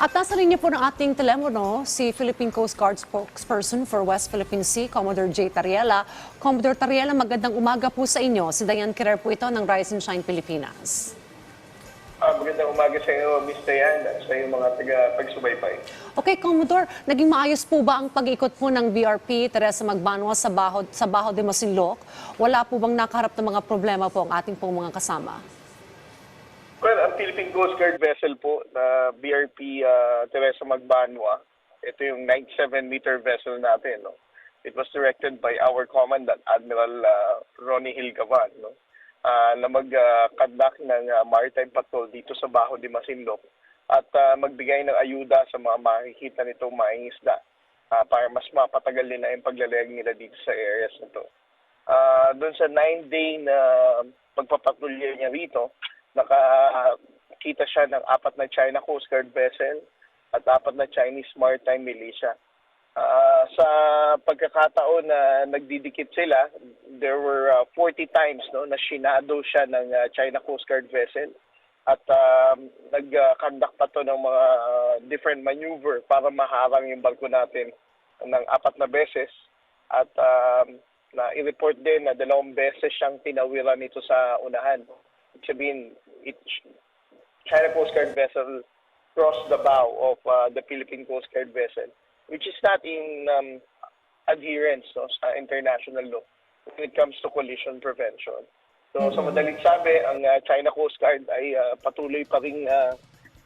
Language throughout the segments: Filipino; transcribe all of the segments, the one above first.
At nasa linya po ng ating telepono si Philippine Coast Guard spokesperson for West Philippine Sea, Commodore J. Tariela. Commodore Tariela, magandang umaga po sa inyo. Si Diane Kirer po ito ng Rise and Shine Pilipinas. Ah, magandang umaga sa iyo, Ms. Dayan, at sa iyong mga taga-pagsubaybay. Okay, Commodore, naging maayos po ba ang pag-ikot po ng BRP Teresa Magbanwa sa Baho, sa Baho de Masinloc? Wala po bang nakaharap ng mga problema po ang ating pong mga kasama? Philippine Coast Guard vessel po na BRP ah, Teresa Magbanwa, ito yung 97-meter vessel natin. No? It was directed by our commandant, Admiral ah, Ronnie Hilgavan, no? Ah, na mag-conduct ng ah, maritime patrol dito sa Baho de Masinloc at ah, magbigay ng ayuda sa mga makikita nitong maing isda ah, para mas mapatagal nila yung paglalayag nila dito sa areas na to. Ah, doon sa nine-day na pagpapatrolya niya rito, nakakita siya ng apat na China Coast Guard vessel at apat na Chinese Maritime Militia. Ah, sa pagkakataon na nagdidikit sila, there were ah, 40 times no, na sinado siya ng ah, China Coast Guard vessel at um, nag-conduct pa to ng mga ah, different maneuver para maharang yung barko natin ng apat na beses at um, na i-report din na dalawang beses siyang tinawiran nito sa unahan. Sabihin, it, China Coast Guard vessel crossed the bow of uh, the Philippine Coast Guard vessel, which is not in um, adherence no, sa international law when it comes to collision prevention. So sa madaling sabi, ang uh, China Coast Guard ay uh, patuloy pa rin uh,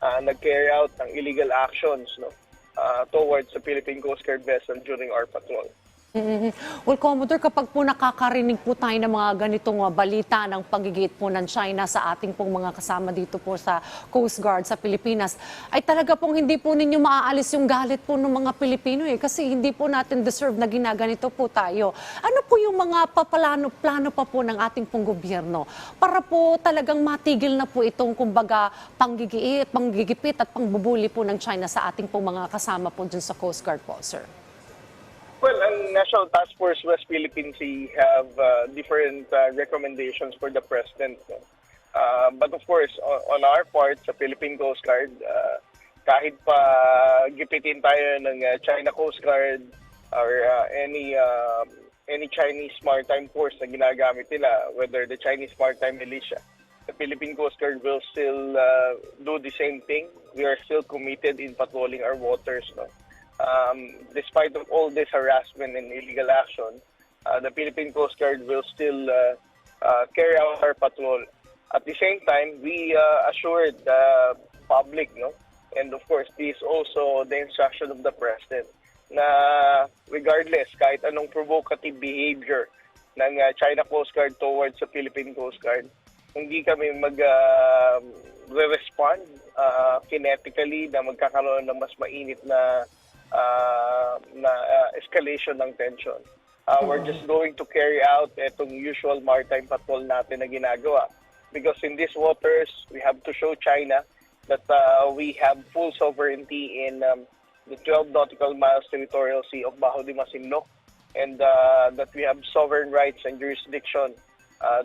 uh, nag-carry out ng illegal actions no, uh, towards the Philippine Coast Guard vessel during our patrol. Mhm. Well, Commodore, kapag po nakakarinig po tayo ng mga ganitong uh, balita ng pagigit po ng China sa ating pong mga kasama dito po sa Coast Guard sa Pilipinas, ay talaga pong hindi po ninyo maaalis yung galit po ng mga Pilipino eh, kasi hindi po natin deserve na ginaganito po tayo. Ano po yung mga papalano, plano pa po ng ating pong gobyerno para po talagang matigil na po itong kumbaga panggigiit, panggigipit at pangbubuli po ng China sa ating pong mga kasama po dun sa Coast Guard po, sir? Well, ang National Task Force West Philippine Sea have uh, different uh, recommendations for the President. Uh, but of course, on, on our part, sa Philippine Coast Guard, uh, kahit pa gipitin tayo ng uh, China Coast Guard or uh, any uh, any Chinese maritime force na ginagamit nila, whether the Chinese maritime militia, the Philippine Coast Guard will still uh, do the same thing. We are still committed in patrolling our waters. No? Um, despite of all this harassment and illegal action, uh, the Philippine Coast Guard will still uh, uh, carry out our patrol. At the same time, we uh, assured the public, no, and of course, this is also the instruction of the President, na regardless, kahit anong provocative behavior ng uh, China Coast Guard towards the Philippine Coast Guard, hindi kami mag uh, re-respond uh, kinetically na magkakaroon ng mas mainit na uh, na uh, escalation ng tension. Uh, We're just going to carry out itong usual maritime patrol natin na ginagawa. Because in these waters, we have to show China that uh, we have full sovereignty in um, the 12 nautical miles territorial sea of Bajo de Masinloc and uh, that we have sovereign rights and jurisdiction uh,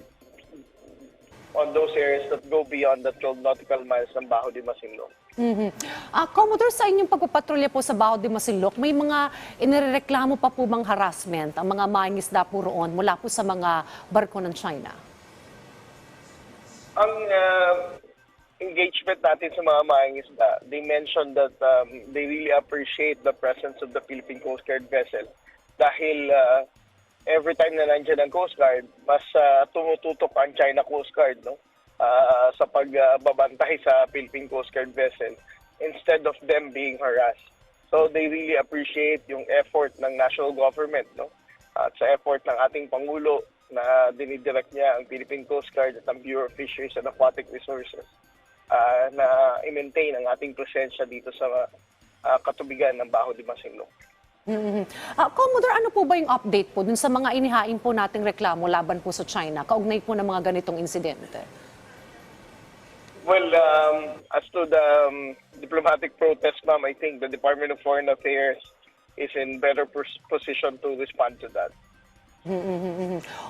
on those areas that go beyond the 12 nautical miles ng Bajo de Masinloc. Mhm. Ah, Commodore, sa inyong pagpapatrolya po sa Baho de Masinloc, may mga inireklamo pa po bang harassment ang mga mangingisda po roon mula po sa mga barko ng China? ang uh, engagement natin sa mga mangingisda, they mentioned that um, they really appreciate the presence of the Philippine Coast Guard vessel dahil uh, every time na nandiyan ang Coast Guard, mas uh, tumututok ang China Coast Guard no? Uh, sa pagbabantay sa Philippine Coast Guard vessel instead of them being harassed. So they really appreciate yung effort ng national government no? at sa effort ng ating Pangulo na dinidirect niya ang Philippine Coast Guard at ang Bureau of Fisheries and Aquatic Resources ah, na i-maintain ang ating presensya dito sa ah, katubigan ng Baho de Masinloc. Mhm. Ah, Commodore, ano po ba yung update po dun sa mga inihain po nating reklamo laban po sa China, kaugnay po ng mga ganitong insidente? Well, um, as to the um, diplomatic protest, ma'am, I think the Department of Foreign Affairs is in better pos- position to respond to that.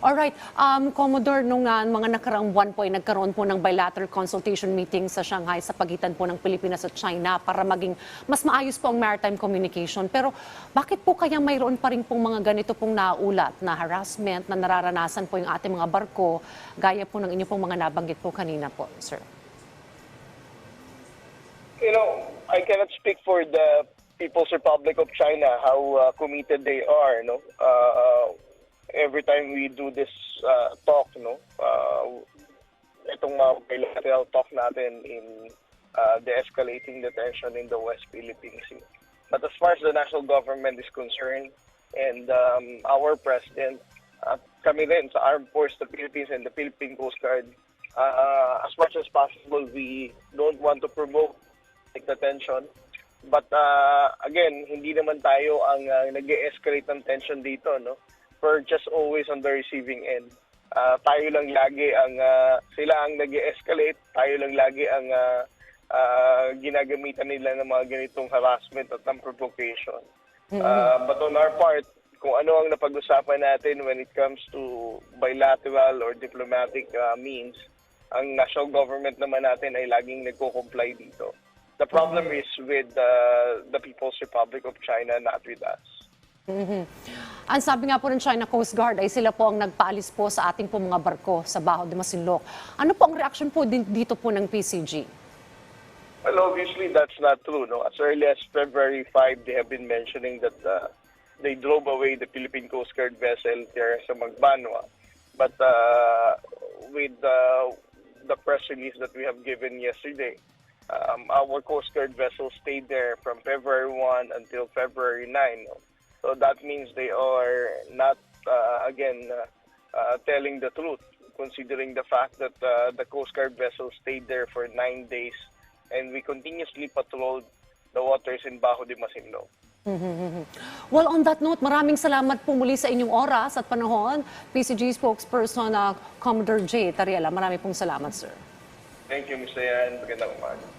Alright, um, Commodore, nung ah, mga nakaraang buwan po ay nagkaroon po ng bilateral consultation meeting sa Shanghai sa pagitan po ng Pilipinas at China para maging mas maayos po ang maritime communication. Pero bakit po kaya mayroon pa rin pong mga ganito pong naulat na harassment na nararanasan po yung ating mga barko gaya po ng inyo pong mga nabanggit po kanina po, sir? You know, I cannot speak for the People's Republic of China how uh, committed they are. No, uh, every time we do this uh, talk, no, uh, itong mga bilateral talk natin in uh, de-escalating the tension in the West Philippine Sea. But as far as the national government is concerned, and um, our president, uh, kami rin sa Armed Force the Philippines and the Philippine Coast Guard, uh, as much as possible, we don't want to provoke like, the tension. But uh, again, hindi naman tayo ang uh, nag-escalate ng tension dito, no? We're just always on the receiving end. Uh, tayo lang lagi ang uh, sila ang nag-escalate, tayo lang lagi ang uh, uh, ginagamitan nila ng mga ganitong harassment at ng provocation. Uh, but on our part, kung ano ang napag-usapan natin when it comes to bilateral or diplomatic uh, means, ang national government naman natin ay laging nagko-comply dito. The problem is with uh, the People's Republic of China, not with us. Ang sabi nga po ng China Coast Guard ay sila po ang nagpaalis po sa ating po mga barko sa Baho de Masinloc. Ano po ang reaction po din dito po ng PCG? Well, obviously that's not true. No, as early as February 5, they have been mentioning that uh, they drove away the Philippine Coast Guard vessel there sa Magbanwa. But uh, with uh, the press release that we have given yesterday, um, our Coast Guard vessel stayed there from February 1 until February 9. No? So that means they are not uh, again uh, uh, telling the truth, considering the fact that uh, the Coast Guard vessel stayed there for nine days and we continuously patrolled the waters in Bajo de Masinloc. Well, on that note, maraming salamat po muli sa inyong oras at panahon. PCG spokesperson na Commodore J. Tariela, marami pong salamat, sir. Thank you, Mr. Yan. Magandang umaga.